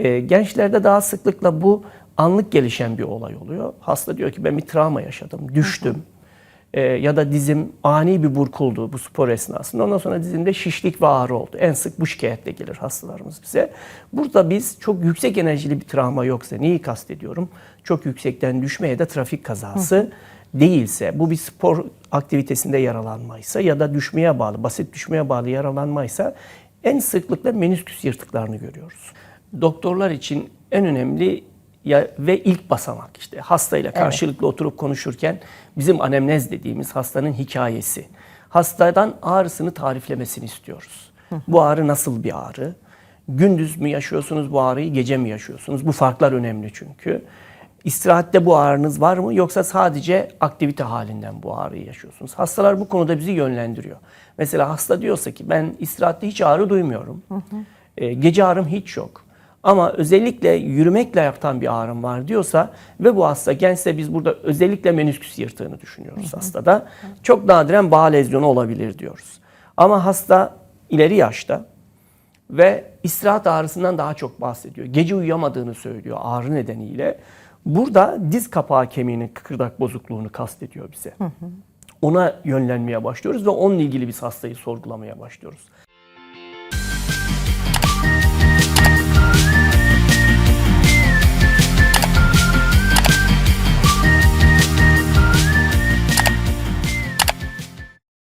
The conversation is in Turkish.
E, gençlerde daha sıklıkla bu anlık gelişen bir olay oluyor. Hasta diyor ki ben bir travma yaşadım, düştüm. E, ya da dizim ani bir burkuldu bu spor esnasında. Ondan sonra dizimde şişlik ve ağrı oldu. En sık bu şikayetle gelir hastalarımız bize. Burada biz çok yüksek enerjili bir travma yoksa neyi kastediyorum? Çok yüksekten düşme ya da trafik kazası değilse, bu bir spor aktivitesinde yaralanmaysa ya da düşmeye bağlı, basit düşmeye bağlı yaralanmaysa en sıklıkla menisküs yırtıklarını görüyoruz. Doktorlar için en önemli ya ve ilk basamak işte hastayla karşılıklı oturup konuşurken bizim anemnez dediğimiz hastanın hikayesi. Hastadan ağrısını tariflemesini istiyoruz. Bu ağrı nasıl bir ağrı? Gündüz mü yaşıyorsunuz bu ağrıyı, gece mi yaşıyorsunuz? Bu farklar önemli çünkü. İstirahatte bu ağrınız var mı yoksa sadece aktivite halinden bu ağrıyı yaşıyorsunuz? Hastalar bu konuda bizi yönlendiriyor. Mesela hasta diyorsa ki ben istirahatte hiç ağrı duymuyorum. E, gece ağrım hiç yok. Ama özellikle yürümekle yaptan bir ağrım var diyorsa ve bu hasta gençse biz burada özellikle menisküs yırtığını düşünüyoruz hastada. Çok nadiren bağ lezyonu olabilir diyoruz. Ama hasta ileri yaşta ve istirahat ağrısından daha çok bahsediyor. Gece uyuyamadığını söylüyor ağrı nedeniyle. Burada diz kapağı kemiğinin kıkırdak bozukluğunu kastediyor bize. Ona yönlenmeye başlıyoruz ve onunla ilgili biz hastayı sorgulamaya başlıyoruz.